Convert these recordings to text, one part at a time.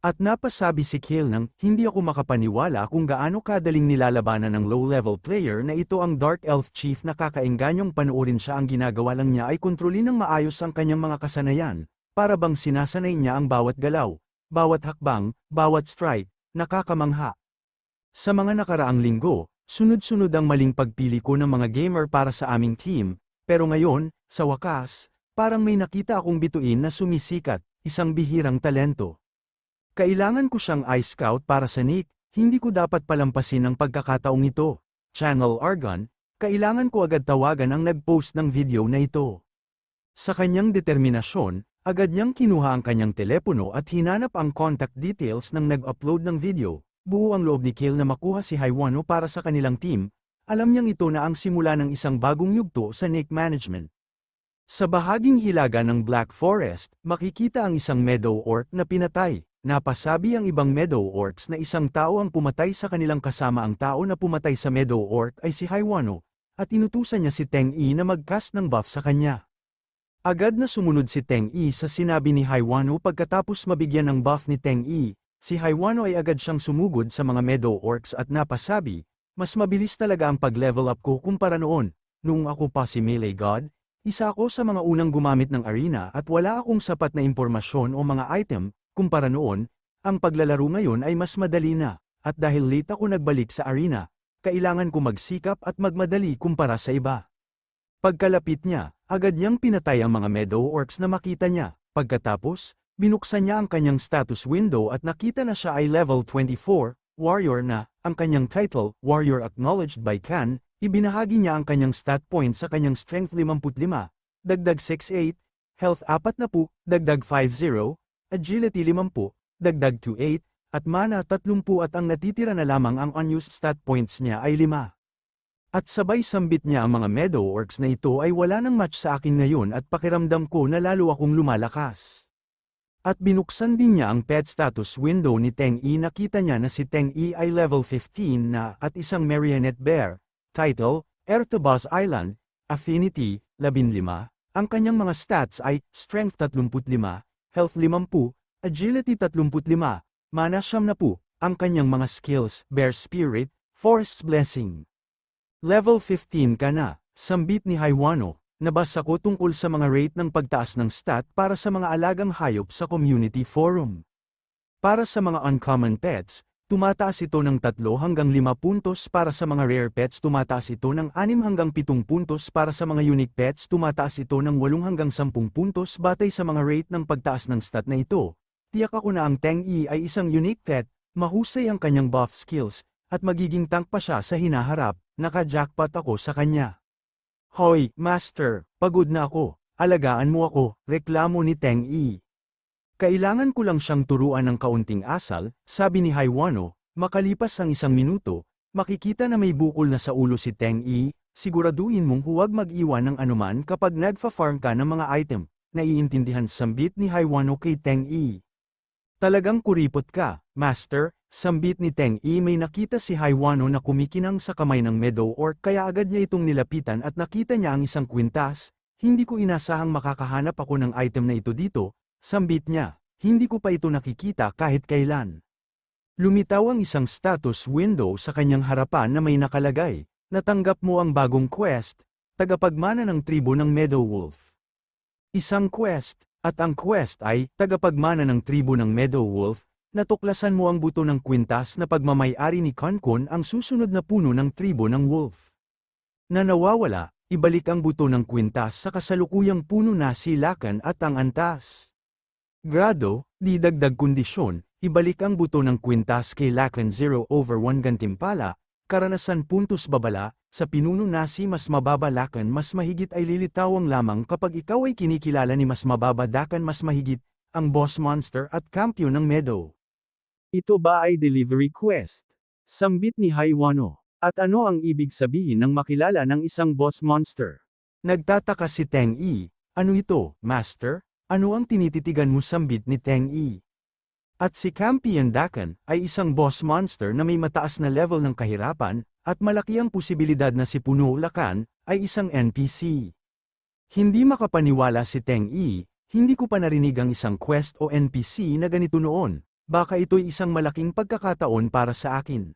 At napasabi si Kale nang, hindi ako makapaniwala kung gaano kadaling nilalabanan ng low-level player na ito ang Dark Elf Chief na kakaenganyong panoorin siya ang ginagawa lang niya ay kontrolin ng maayos ang kanyang mga kasanayan, para bang sinasanay niya ang bawat galaw, bawat hakbang, bawat strike, nakakamangha. Sa mga nakaraang linggo, sunod-sunod ang maling pagpili ko ng mga gamer para sa aming team, pero ngayon, sa wakas, parang may nakita akong bituin na sumisikat, isang bihirang talento. Kailangan ko siyang i-scout para sa Nick, hindi ko dapat palampasin ang pagkakataong ito. Channel Argon, kailangan ko agad tawagan ang nag-post ng video na ito. Sa kanyang determinasyon, agad niyang kinuha ang kanyang telepono at hinanap ang contact details ng nag-upload ng video. Buo ang loob ni Kale na makuha si Haiwano para sa kanilang team, alam niyang ito na ang simula ng isang bagong yugto sa Nick Management. Sa bahaging hilaga ng Black Forest, makikita ang isang meadow orc na pinatay. Napasabi ang ibang meadow orcs na isang tao ang pumatay sa kanilang kasama. Ang tao na pumatay sa meadow orc ay si Haiwano, at inutusan niya si Teng Yi na mag-cast ng buff sa kanya. Agad na sumunod si Teng Yi sa sinabi ni Haiwano. Pagkatapos mabigyan ng buff ni Teng Yi, si Haiwano ay agad siyang sumugod sa mga meadow orcs at napasabi, mas mabilis talaga ang pag-level up ko kumpara noon, nung ako pa si Melee God, isa ako sa mga unang gumamit ng arena at wala akong sapat na impormasyon o mga item, Kumpara noon, ang paglalaro ngayon ay mas madali na, at dahil late ako nagbalik sa arena, kailangan ko magsikap at magmadali kumpara sa iba. Pagkalapit niya, agad niyang pinatay ang mga meadow orcs na makita niya, pagkatapos, binuksan niya ang kanyang status window at nakita na siya ay level 24, warrior na, ang kanyang title, warrior acknowledged by Khan, ibinahagi niya ang kanyang stat points sa kanyang strength 55, dagdag 68, health 40, dagdag 50, agility 50, dagdag 28, at mana 30 at ang natitira na lamang ang unused stat points niya ay 5. At sabay sambit niya ang mga meadow orcs na ito ay wala nang match sa akin ngayon at pakiramdam ko na lalo akong lumalakas. At binuksan din niya ang pet status window ni Teng Yi nakita niya na si Teng Yi ay level 15 na at isang marionette bear, title, Ertabas Island, Affinity, 15, ang kanyang mga stats ay Strength 35, Health 50, Agility 35, Mana siyam na po, ang kanyang mga skills, Bear Spirit, Forest's Blessing. Level 15 ka na, sambit ni Haiwano, nabasa ko tungkol sa mga rate ng pagtaas ng stat para sa mga alagang hayop sa community forum. Para sa mga uncommon pets, tumataas ito ng 3 hanggang 5 puntos para sa mga rare pets tumataas ito ng 6 hanggang 7 puntos para sa mga unique pets tumataas ito ng 8 hanggang 10 puntos batay sa mga rate ng pagtaas ng stat na ito. Tiyak ako na ang Teng Yi ay isang unique pet, mahusay ang kanyang buff skills, at magiging tank pa siya sa hinaharap, naka-jackpot ako sa kanya. Hoy, Master, pagod na ako, alagaan mo ako, reklamo ni Teng Yi. Kailangan ko lang siyang turuan ng kaunting asal, sabi ni Haiwano, makalipas ang isang minuto, makikita na may bukol na sa ulo si Teng Yi, siguraduhin mong huwag mag-iwan ng anuman kapag nagfa-farm ka ng mga item, naiintindihan sambit ni Haiwano kay Teng Yi. Talagang kuripot ka, Master, sambit ni Teng Yi may nakita si Haiwano na kumikinang sa kamay ng meadow orc kaya agad niya itong nilapitan at nakita niya ang isang kwintas, hindi ko inasahang makakahanap ako ng item na ito dito, Sambit niya, hindi ko pa ito nakikita kahit kailan. Lumitaw ang isang status window sa kanyang harapan na may nakalagay, natanggap mo ang bagong quest, tagapagmana ng tribo ng Meadow Wolf. Isang quest, at ang quest ay, tagapagmana ng tribo ng Meadow Wolf, natuklasan mo ang buto ng kwintas na pagmamayari ni Konkon ang susunod na puno ng tribo ng Wolf. Na nawawala, ibalik ang buto ng kwintas sa kasalukuyang puno na silakan at ang antas. Grado, di dagdag kondisyon, ibalik ang buto ng kwintas kay Lacan 0 over 1 gantimpala, karanasan puntos babala, sa pinuno nasi mas mababa Lacan mas mahigit ay lilitawang lamang kapag ikaw ay kinikilala ni mas mababa Dakan mas mahigit, ang boss monster at kampiyon ng Meadow. Ito ba ay delivery quest? Sambit ni Haiwano. At ano ang ibig sabihin ng makilala ng isang boss monster? Nagtataka si Teng Yi, ano ito, master? Ano ang tinititigan mo sambit ni Teng Yi? At si Campion Dakan ay isang boss monster na may mataas na level ng kahirapan, at malaki ang posibilidad na si Puno Lakan ay isang NPC. Hindi makapaniwala si Teng Yi, hindi ko pa narinig ang isang quest o NPC na ganito noon, baka ito'y isang malaking pagkakataon para sa akin.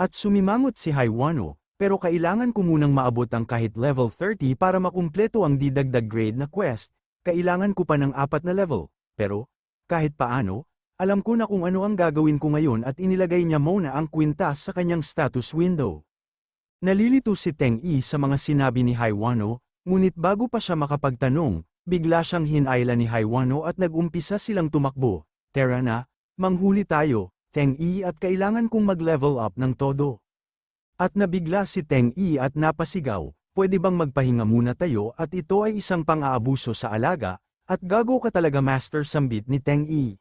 At sumimangot si Haiwano, pero kailangan ko munang maabot ang kahit level 30 para makumpleto ang didagdag grade na quest, kailangan ko pa ng apat na level, pero, kahit paano, alam ko na kung ano ang gagawin ko ngayon at inilagay niya muna ang kwintas sa kanyang status window. Nalilito si Teng Yi sa mga sinabi ni Haiwano, ngunit bago pa siya makapagtanong, bigla siyang hinayla ni Haiwano at nag-umpisa silang tumakbo. Tara na, manghuli tayo, Teng Yi at kailangan kong mag-level up ng todo. At nabigla si Teng Yi at napasigaw, pwede bang magpahinga muna tayo at ito ay isang pang-aabuso sa alaga, at gago ka talaga master sambit ni Teng Yi.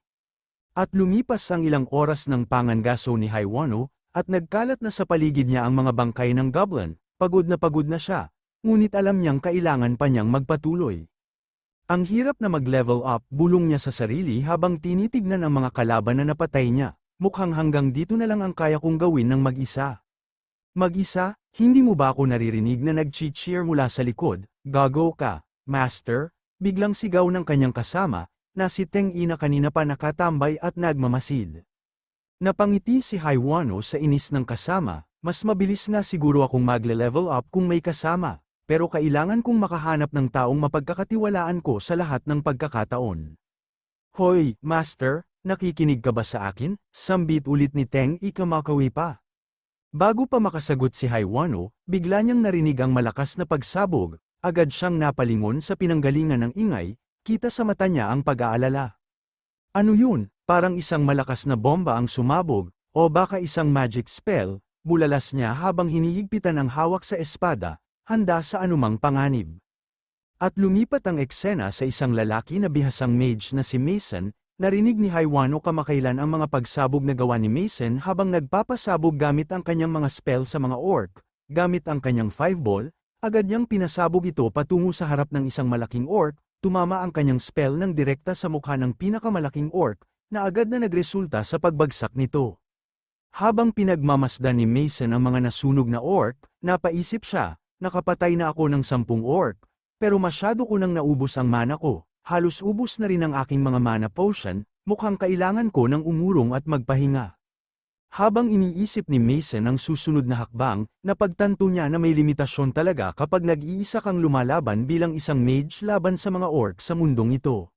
At lumipas ang ilang oras ng pangangaso ni Haiwano, at nagkalat na sa paligid niya ang mga bangkay ng goblin, pagod na pagod na siya, ngunit alam niyang kailangan pa niyang magpatuloy. Ang hirap na mag-level up, bulong niya sa sarili habang tinitignan ang mga kalaban na napatay niya, mukhang hanggang dito na lang ang kaya kong gawin ng mag-isa. Mag-isa, hindi mo ba ako naririnig na nag-cheer mula sa likod, gago ka, master, biglang sigaw ng kanyang kasama, na si Teng Ina kanina pa nakatambay at nagmamasid. Napangiti si Haiwano sa inis ng kasama, mas mabilis nga siguro akong magle-level up kung may kasama, pero kailangan kong makahanap ng taong mapagkakatiwalaan ko sa lahat ng pagkakataon. Hoy, Master, nakikinig ka ba sa akin? Sambit ulit ni Teng ikamakawi pa. Bago pa makasagot si Haiwano, bigla niyang narinig ang malakas na pagsabog, agad siyang napalingon sa pinanggalingan ng ingay, kita sa mata niya ang pag-aalala. Ano yun, parang isang malakas na bomba ang sumabog, o baka isang magic spell, bulalas niya habang hinihigpitan ang hawak sa espada, handa sa anumang panganib. At lumipat ang eksena sa isang lalaki na bihasang mage na si Mason, narinig ni Haiwano kamakailan ang mga pagsabog na gawa ni Mason habang nagpapasabog gamit ang kanyang mga spell sa mga orc, gamit ang kanyang five ball, agad niyang pinasabog ito patungo sa harap ng isang malaking orc, tumama ang kanyang spell ng direkta sa mukha ng pinakamalaking orc, na agad na nagresulta sa pagbagsak nito. Habang pinagmamasdan ni Mason ang mga nasunog na orc, napaisip siya, nakapatay na ako ng sampung orc, pero masyado ko nang naubos ang mana ko, halos ubos na rin ang aking mga mana potion, mukhang kailangan ko ng umurong at magpahinga. Habang iniisip ni Mason ang susunod na hakbang, napagtanto niya na may limitasyon talaga kapag nag-iisa kang lumalaban bilang isang mage laban sa mga orc sa mundong ito.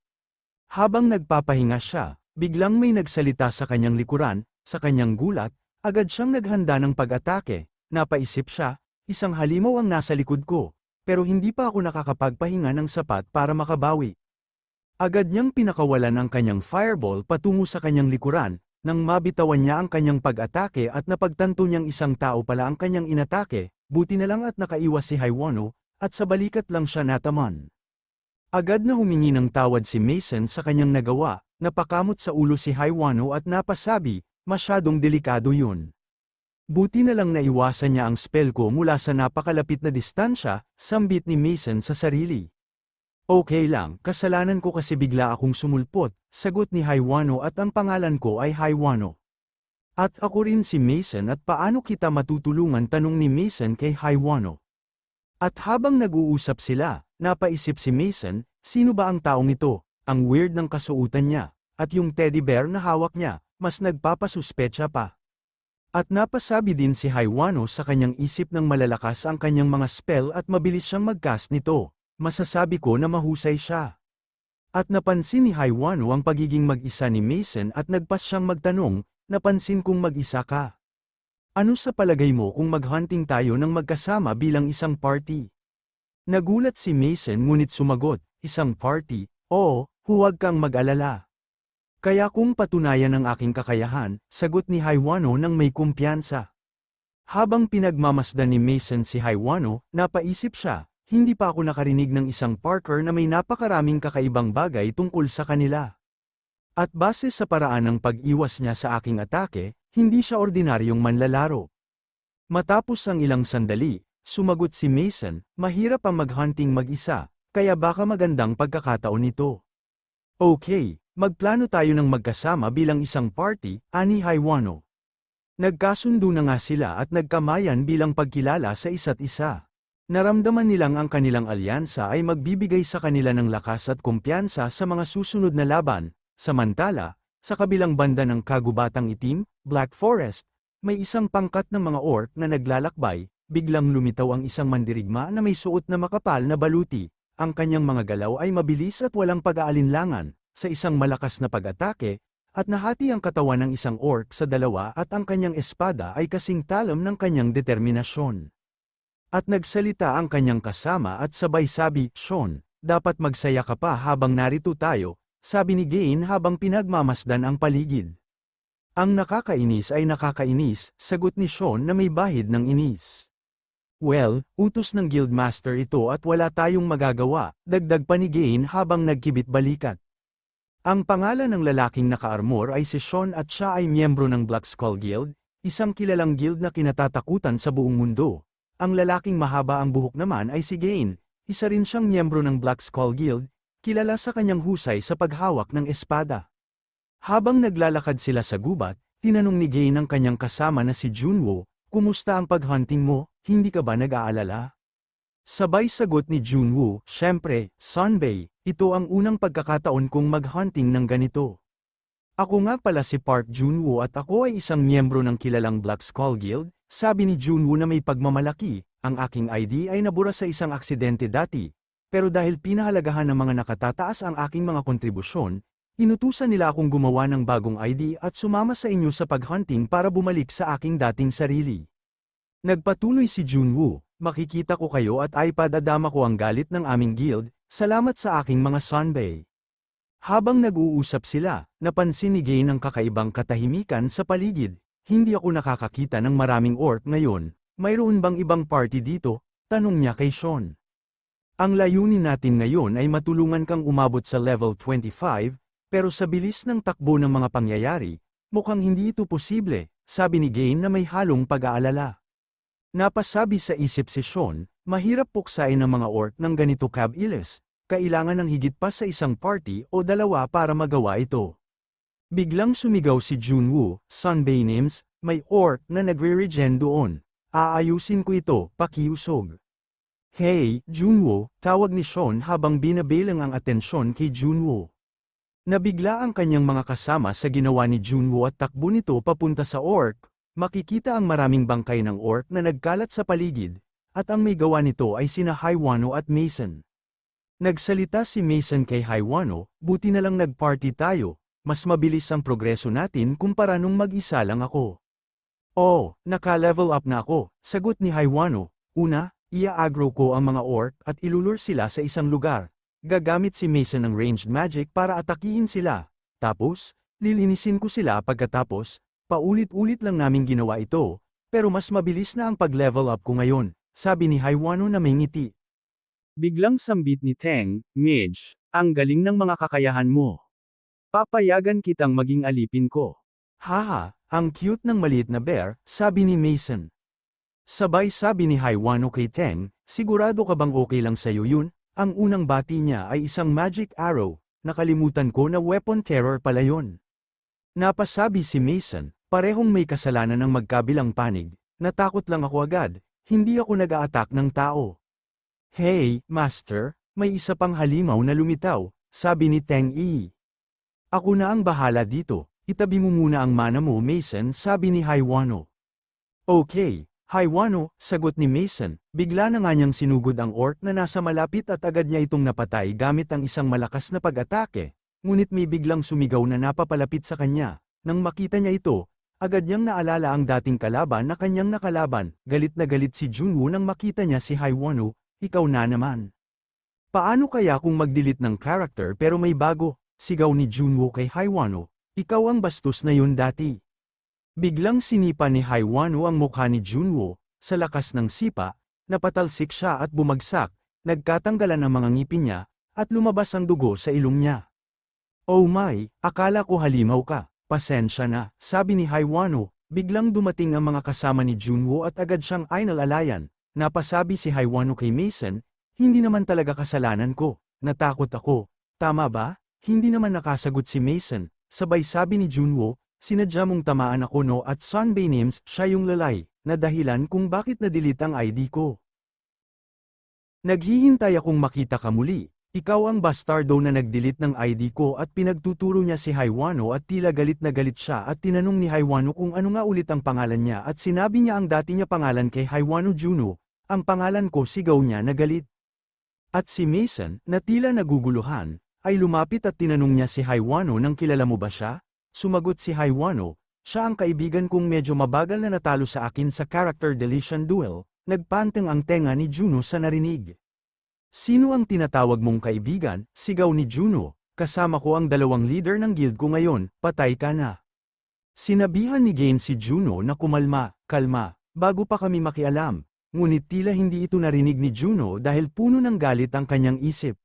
Habang nagpapahinga siya, biglang may nagsalita sa kanyang likuran, sa kanyang gulat, agad siyang naghanda ng pag-atake, napaisip siya, isang halimaw ang nasa likod ko, pero hindi pa ako nakakapagpahinga ng sapat para makabawi. Agad niyang pinakawalan ang kanyang fireball patungo sa kanyang likuran, nang mabitawan niya ang kanyang pag-atake at napagtanto niyang isang tao pala ang kanyang inatake, buti na lang at nakaiwas si Haiwano, at sa balikat lang siya nataman. Agad na humingi ng tawad si Mason sa kanyang nagawa, napakamot sa ulo si Haiwano at napasabi, masyadong delikado yun. Buti na lang naiwasan niya ang spell ko mula sa napakalapit na distansya, sambit ni Mason sa sarili. Okay lang, kasalanan ko kasi bigla akong sumulpot, sagot ni Haiwano at ang pangalan ko ay Haiwano. At ako rin si Mason at paano kita matutulungan tanong ni Mason kay Haiwano. At habang nag-uusap sila, napaisip si Mason, sino ba ang taong ito, ang weird ng kasuutan niya, at yung teddy bear na hawak niya, mas nagpapasuspetsya pa. At napasabi din si Haiwano sa kanyang isip ng malalakas ang kanyang mga spell at mabilis siyang mag-cast nito masasabi ko na mahusay siya. At napansin ni Haiwano ang pagiging mag-isa ni Mason at nagpas siyang magtanong, napansin kong mag-isa ka. Ano sa palagay mo kung maghunting tayo ng magkasama bilang isang party? Nagulat si Mason ngunit sumagot, isang party, oo, huwag kang mag-alala. Kaya kung patunayan ang aking kakayahan, sagot ni Haiwano ng may kumpiyansa. Habang pinagmamasdan ni Mason si Haiwano, napaisip siya, hindi pa ako nakarinig ng isang Parker na may napakaraming kakaibang bagay tungkol sa kanila. At base sa paraan ng pag-iwas niya sa aking atake, hindi siya ordinaryong manlalaro. Matapos ang ilang sandali, sumagot si Mason, mahirap ang maghunting mag-isa, kaya baka magandang pagkakataon nito. Okay, magplano tayo ng magkasama bilang isang party, ani Haiwano. Nagkasundo na nga sila at nagkamayan bilang pagkilala sa isa't isa. Naramdaman nilang ang kanilang alyansa ay magbibigay sa kanila ng lakas at kumpiyansa sa mga susunod na laban, samantala, Sa kabilang banda ng kagubatang itim, Black Forest, may isang pangkat ng mga orc na naglalakbay, biglang lumitaw ang isang mandirigma na may suot na makapal na baluti. Ang kanyang mga galaw ay mabilis at walang pag-aalinlangan, sa isang malakas na pag-atake, at nahati ang katawan ng isang orc sa dalawa at ang kanyang espada ay kasing talam ng kanyang determinasyon. At nagsalita ang kanyang kasama at sabay sabi, Sean, dapat magsaya ka pa habang narito tayo, sabi ni Gain habang pinagmamasdan ang paligid. Ang nakakainis ay nakakainis, sagot ni Sean na may bahid ng inis. Well, utos ng guildmaster ito at wala tayong magagawa, dagdag pa ni Gain habang nagkibit balikat. Ang pangalan ng lalaking naka-armor ay si Sean at siya ay miyembro ng Black Skull Guild, isang kilalang guild na kinatatakutan sa buong mundo. Ang lalaking mahaba ang buhok naman ay si Gain, isa rin siyang miyembro ng Black Skull Guild, kilala sa kanyang husay sa paghawak ng espada. Habang naglalakad sila sa gubat, tinanong ni Gain ang kanyang kasama na si Junwo, kumusta ang paghunting mo, hindi ka ba nag-aalala? Sabay sagot ni Junwoo, syempre, Sunbay, ito ang unang pagkakataon kong mag-hunting ng ganito. Ako nga pala si Park Junwoo at ako ay isang miyembro ng kilalang Black Skull Guild, sabi ni Junwoo na may pagmamalaki, ang aking ID ay nabura sa isang aksidente dati, pero dahil pinahalagahan ng mga nakatataas ang aking mga kontribusyon, inutusan nila akong gumawa ng bagong ID at sumama sa inyo sa paghunting para bumalik sa aking dating sarili. Nagpatuloy si Junwoo, Makikita ko kayo at iPad adama ko ang galit ng aming guild, salamat sa aking mga sunbay. Habang nag-uusap sila, napansin ni Gain ang kakaibang katahimikan sa paligid, hindi ako nakakakita ng maraming orc ngayon, mayroon bang ibang party dito? Tanong niya kay Sean. Ang layunin natin ngayon ay matulungan kang umabot sa level 25, pero sa bilis ng takbo ng mga pangyayari, mukhang hindi ito posible, sabi ni Gain na may halong pag-aalala. Napasabi sa isip si Sean, mahirap puksain ng mga orc ng ganito kabilis, kailangan ng higit pa sa isang party o dalawa para magawa ito. Biglang sumigaw si Junwoo, Sunbay Names, may orc na nagre-regen doon. Aayusin ko ito, pakiusog. Hey, Junwoo, tawag ni Sean habang binabilang ang atensyon kay Junwoo. Nabigla ang kanyang mga kasama sa ginawa ni Junwoo at takbo nito papunta sa orc, Makikita ang maraming bangkay ng orc na nagkalat sa paligid, at ang may gawa nito ay sina Haiwano at Mason. Nagsalita si Mason kay Haiwano, buti na lang nagparty tayo, mas mabilis ang progreso natin kumpara nung mag-isa lang ako. Oh, naka-level up na ako, sagot ni Haiwano. Una, ia-agro ko ang mga orc at ilulur sila sa isang lugar. Gagamit si Mason ng ranged magic para atakihin sila. Tapos, lilinisin ko sila pagkatapos, Paulit-ulit lang namin ginawa ito, pero mas mabilis na ang pag-level up ko ngayon, sabi ni Haiwano na may ngiti. Biglang sambit ni Teng, Midge, ang galing ng mga kakayahan mo. Papayagan kitang maging alipin ko. Haha, ang cute ng maliit na bear, sabi ni Mason. Sabay sabi ni Haiwano kay Teng, sigurado ka bang okay lang sa'yo yun? Ang unang bati niya ay isang magic arrow, nakalimutan ko na weapon terror pala yon. Napasabi si Mason, parehong may kasalanan ng magkabilang panig, natakot lang ako agad, hindi ako nag-a-attack ng tao. Hey, Master, may isa pang halimaw na lumitaw, sabi ni Teng Yi. Ako na ang bahala dito, itabi mo muna ang mana mo Mason sabi ni Haiwano. Okay, Haiwano, sagot ni Mason, bigla na nga niyang sinugod ang orc na nasa malapit at agad niya itong napatay gamit ang isang malakas na pag-atake, Ngunit may biglang sumigaw na napapalapit sa kanya. Nang makita niya ito, agad niyang naalala ang dating kalaban na kanyang nakalaban. Galit na galit si Junwoo nang makita niya si Haiwano, ikaw na naman. Paano kaya kung mag-delete ng character pero may bago? Sigaw ni Junwoo kay Haiwano, ikaw ang bastos na yun dati. Biglang sinipa ni Haiwano ang mukha ni Junwoo, sa lakas ng sipa, napatalsik siya at bumagsak, nagkatanggalan ang mga ngipin niya, at lumabas ang dugo sa ilong niya. Oh my, akala ko halimaw ka, pasensya na, sabi ni Haiwano, biglang dumating ang mga kasama ni Junwo at agad siyang ainalalayan, napasabi si Haiwano kay Mason, hindi naman talaga kasalanan ko, natakot ako, tama ba? Hindi naman nakasagot si Mason, sabay sabi ni Junwo, sinadya mong tamaan ako no at Sunbay Names siya yung lalay, na dahilan kung bakit na-delete ang ID ko. Naghihintay akong makita ka muli, Ikaw ang bastardo na nag-delete ng ID ko at pinagtuturo niya si Haiwano at tila galit na galit siya at tinanong ni Haiwano kung ano nga ulit ang pangalan niya at sinabi niya ang dati niya pangalan kay Haiwano Juno, ang pangalan ko sigaw niya na galit. At si Mason, na tila naguguluhan, ay lumapit at tinanong niya si Haiwano nang kilala mo ba siya? Sumagot si Haiwano, siya ang kaibigan kong medyo mabagal na natalo sa akin sa character deletion duel, nagpanteng ang tenga ni Juno sa narinig. Sino ang tinatawag mong kaibigan? Sigaw ni Juno, kasama ko ang dalawang leader ng guild ko ngayon, patay ka na. Sinabihan ni Gain si Juno na kumalma, kalma, bago pa kami makialam, ngunit tila hindi ito narinig ni Juno dahil puno ng galit ang kanyang isip.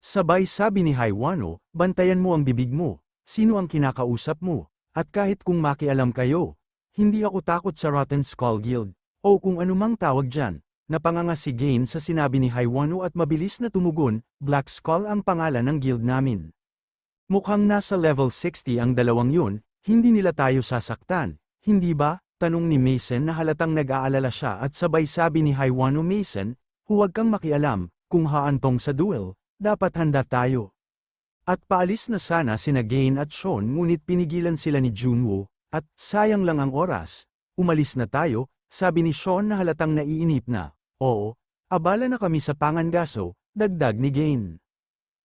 Sabay sabi ni Haiwano, bantayan mo ang bibig mo, sino ang kinakausap mo, at kahit kung makialam kayo, hindi ako takot sa Rotten Skull Guild, o kung anumang tawag dyan, napanganga si Gain sa sinabi ni Haiwano at mabilis na tumugon, Black Skull ang pangalan ng guild namin. Mukhang nasa level 60 ang dalawang yun, hindi nila tayo sasaktan, hindi ba? Tanong ni Mason na halatang nag-aalala siya at sabay sabi ni Haiwano Mason, huwag kang makialam, kung haantong sa duel, dapat handa tayo. At paalis na sana sina Gain at Sean ngunit pinigilan sila ni Junwoo, at sayang lang ang oras, umalis na tayo, sabi ni Sean na halatang naiinip na, oo, abala na kami sa pangangaso, dagdag ni Gain.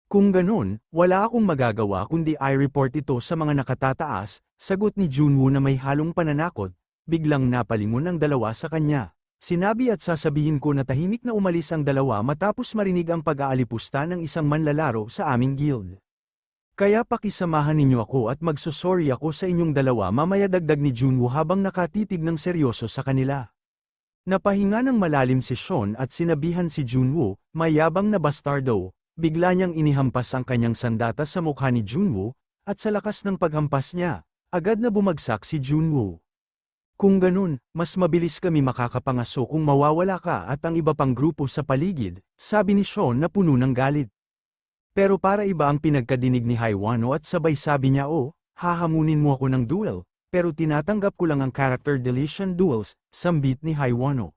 Kung ganun, wala akong magagawa kundi i-report ito sa mga nakatataas, sagot ni Junwoo na may halong pananakot, biglang napalingon ang dalawa sa kanya. Sinabi at sasabihin ko na tahimik na umalis ang dalawa matapos marinig ang pag-aalipusta ng isang manlalaro sa aming guild. Kaya pakisamahan ninyo ako at magsosorry ako sa inyong dalawa mamaya dagdag ni Junwoo habang nakatitig ng seryoso sa kanila. Napahinga ng malalim si Sean at sinabihan si Junwoo, mayabang na bastardo, bigla niyang inihampas ang kanyang sandata sa mukha ni Junwoo, at sa lakas ng paghampas niya, agad na bumagsak si Junwoo. Kung ganun, mas mabilis kami makakapangaso kung mawawala ka at ang iba pang grupo sa paligid, sabi ni Sean na puno ng galit. Pero para iba ang pinagkadinig ni Haiwano at sabay sabi niya oh, hahamunin mo ako ng duel, pero tinatanggap ko lang ang character deletion duels, sambit ni Haiwano.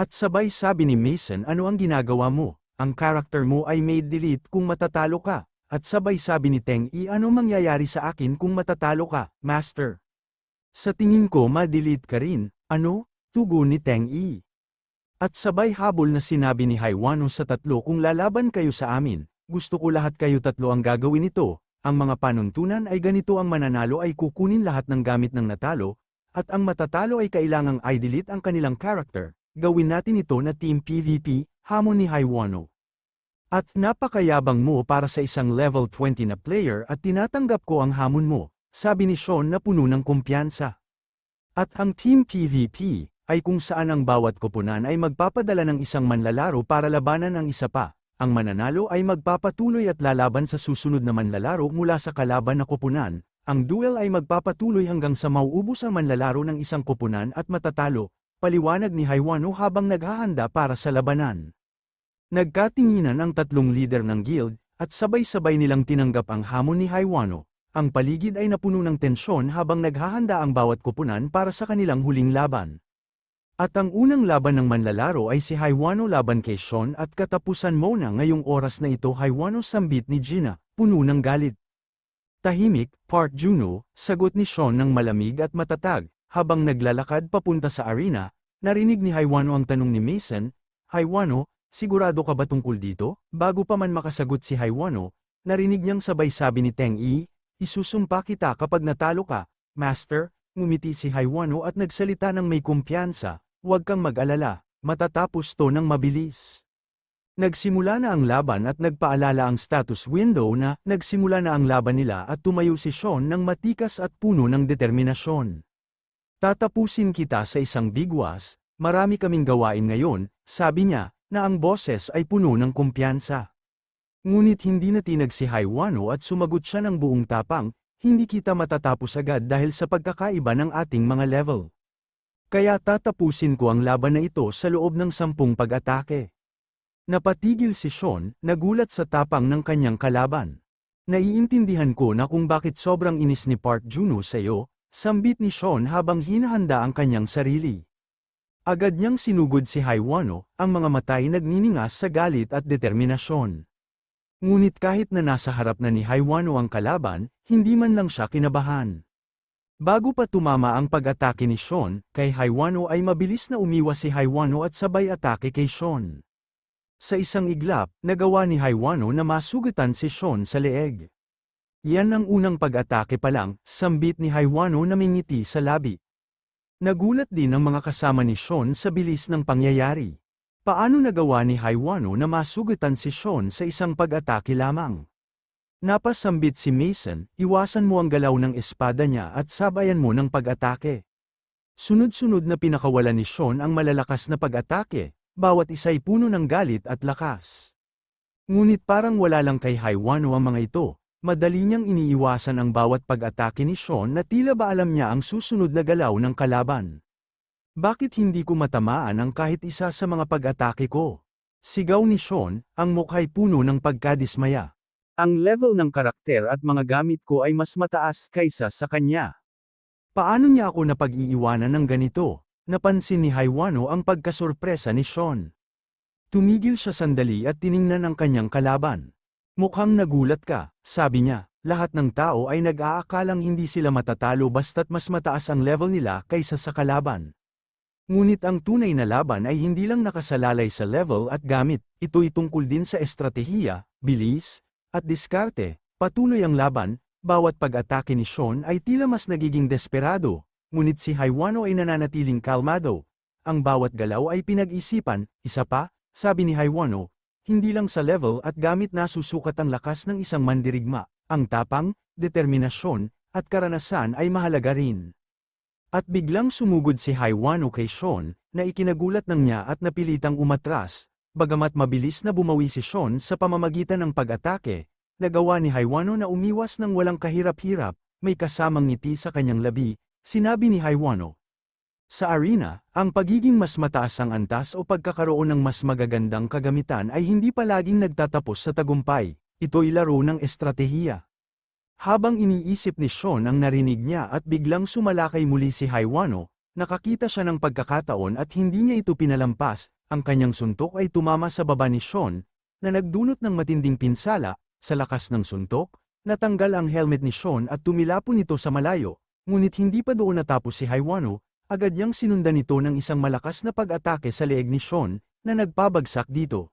At sabay sabi ni Mason ano ang ginagawa mo, ang character mo ay made delete kung matatalo ka, at sabay sabi ni Teng I ano mangyayari sa akin kung matatalo ka, Master. Sa tingin ko ma-delete ka rin, ano? Tugon ni Teng Yi. At sabay habol na sinabi ni Haiwano sa tatlo kung lalaban kayo sa amin, gusto ko lahat kayo tatlo ang gagawin ito, ang mga panuntunan ay ganito ang mananalo ay kukunin lahat ng gamit ng natalo, at ang matatalo ay kailangang i-delete ang kanilang character, gawin natin ito na team PvP, hamon ni Haiwano. At napakayabang mo para sa isang level 20 na player at tinatanggap ko ang hamon mo, sabi ni Sean na puno ng kumpiyansa. At ang Team PvP, ay kung saan ang bawat koponan ay magpapadala ng isang manlalaro para labanan ang isa pa. Ang mananalo ay magpapatuloy at lalaban sa susunod na manlalaro mula sa kalaban na koponan. Ang duel ay magpapatuloy hanggang sa mauubos ang manlalaro ng isang koponan at matatalo, paliwanag ni Haiwano habang naghahanda para sa labanan. Nagkatinginan ang tatlong leader ng guild, at sabay-sabay nilang tinanggap ang hamon ni Haiwano, ang paligid ay napuno ng tensyon habang naghahanda ang bawat kupunan para sa kanilang huling laban. At ang unang laban ng manlalaro ay si Haiwano laban kay Sean at katapusan mo na ngayong oras na ito Haiwano sambit ni Gina, puno ng galit. Tahimik, Park Juno, sagot ni Sean ng malamig at matatag, habang naglalakad papunta sa arena, narinig ni Haiwano ang tanong ni Mason, Haiwano, sigurado ka ba tungkol dito? Bago pa man makasagot si Haiwano, narinig niyang sabay sabi ni Teng Yi, Isusumpa kita kapag natalo ka, Master, ngumiti si Haiwano at nagsalita ng may kumpiyansa, huwag kang mag-alala, matatapos to ng mabilis. Nagsimula na ang laban at nagpaalala ang status window na nagsimula na ang laban nila at tumayo si Sean ng matikas at puno ng determinasyon. Tatapusin kita sa isang bigwas, marami kaming gawain ngayon, sabi niya, na ang boses ay puno ng kumpiyansa. Ngunit hindi natinag si Haiwano at sumagot siya ng buong tapang, hindi kita matatapos agad dahil sa pagkakaiba ng ating mga level. Kaya tatapusin ko ang laban na ito sa loob ng sampung pag-atake. Napatigil si Sean, nagulat sa tapang ng kanyang kalaban. Naiintindihan ko na kung bakit sobrang inis ni Park Juno sa iyo, sambit ni Sean habang hinahanda ang kanyang sarili. Agad niyang sinugod si Haiwano, ang mga matay nagniningas sa galit at determinasyon. Ngunit kahit na nasa harap na ni Haiwano ang kalaban, hindi man lang siya kinabahan. Bago pa tumama ang pag-atake ni Sean, kay Haiwano ay mabilis na umiwas si Haiwano at sabay atake kay Sean. Sa isang iglap, nagawa ni Haiwano na masugatan si Sean sa leeg. Yan ang unang pag-atake pa lang, sambit ni Haiwano na mingiti sa labi. Nagulat din ang mga kasama ni Sean sa bilis ng pangyayari. Paano nagawa ni Haiwano na masugatan si Sean sa isang pag-atake lamang? Napasambit si Mason, iwasan mo ang galaw ng espada niya at sabayan mo ng pag-atake. Sunod-sunod na pinakawalan ni Sean ang malalakas na pag-atake, bawat isa'y puno ng galit at lakas. Ngunit parang wala lang kay Haiwano ang mga ito, madali niyang iniiwasan ang bawat pag-atake ni Sean na tila ba alam niya ang susunod na galaw ng kalaban. Bakit hindi ko matamaan ang kahit isa sa mga pag-atake ko? Sigaw ni Sean, ang mukha'y puno ng pagkadismaya. Ang level ng karakter at mga gamit ko ay mas mataas kaysa sa kanya. Paano niya ako napag-iiwanan ng ganito? Napansin ni Haiwano ang pagkasorpresa ni Sean. Tumigil siya sandali at tiningnan ang kanyang kalaban. Mukhang nagulat ka, sabi niya. Lahat ng tao ay nag-aakalang hindi sila matatalo basta't mas mataas ang level nila kaysa sa kalaban. Ngunit ang tunay na laban ay hindi lang nakasalalay sa level at gamit, ito'y tungkol din sa estratehiya, bilis, at diskarte, patuloy ang laban, bawat pag-atake ni Sean ay tila mas nagiging desperado, ngunit si Haiwano ay nananatiling kalmado. Ang bawat galaw ay pinag-isipan, isa pa, sabi ni Haiwano, hindi lang sa level at gamit nasusukat ang lakas ng isang mandirigma, ang tapang, determinasyon, at karanasan ay mahalaga rin. At biglang sumugod si Haiwano kay Sean, na ikinagulat ng niya at napilitang umatras, Bagamat mabilis na bumawi si Sean sa pamamagitan ng pag-atake, nagawa ni Haiwano na umiwas ng walang kahirap-hirap, may kasamang ngiti sa kanyang labi, sinabi ni Haiwano. Sa arena, ang pagiging mas mataas ang antas o pagkakaroon ng mas magagandang kagamitan ay hindi palaging nagtatapos sa tagumpay, ito'y laro ng estratehiya. Habang iniisip ni Sean ang narinig niya at biglang sumalakay muli si Haiwano, nakakita siya ng pagkakataon at hindi niya ito pinalampas, ang kanyang suntok ay tumama sa baba ni Sean, na nagdunot ng matinding pinsala, sa lakas ng suntok, natanggal ang helmet ni Sean at tumilapon ito sa malayo, ngunit hindi pa doon natapos si Haiwano, agad niyang sinundan ito ng isang malakas na pag-atake sa leeg ni Sean, na nagpabagsak dito.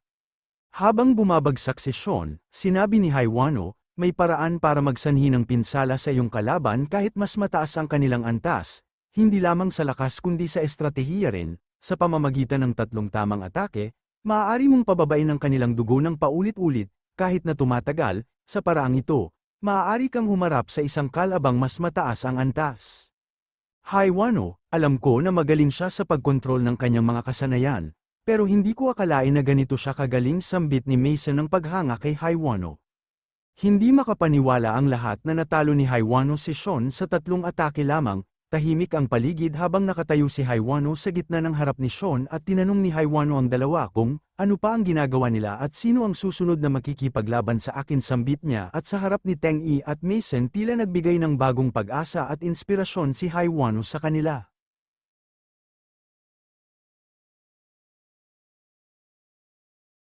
Habang bumabagsak si Sean, sinabi ni Haiwano, may paraan para magsanhi ng pinsala sa iyong kalaban kahit mas mataas ang kanilang antas, hindi lamang sa lakas kundi sa estratehiya rin, sa pamamagitan ng tatlong tamang atake, maaari mong pababain ang kanilang dugo ng paulit-ulit, kahit na tumatagal, sa paraang ito, maaari kang humarap sa isang kalabang mas mataas ang antas. Haiwano, alam ko na magaling siya sa pagkontrol ng kanyang mga kasanayan, pero hindi ko akalain na ganito siya kagaling sambit ni Mason ng paghanga kay Haiwano. Hindi makapaniwala ang lahat na natalo ni Haiwano si Sean sa tatlong atake lamang, Tahimik ang paligid habang nakatayo si Haiwano sa gitna ng harap ni Sean at tinanong ni Haiwano ang dalawa kung ano pa ang ginagawa nila at sino ang susunod na makikipaglaban sa akin sambit niya at sa harap ni Teng Yi at Mason tila nagbigay ng bagong pag-asa at inspirasyon si Haiwano sa kanila.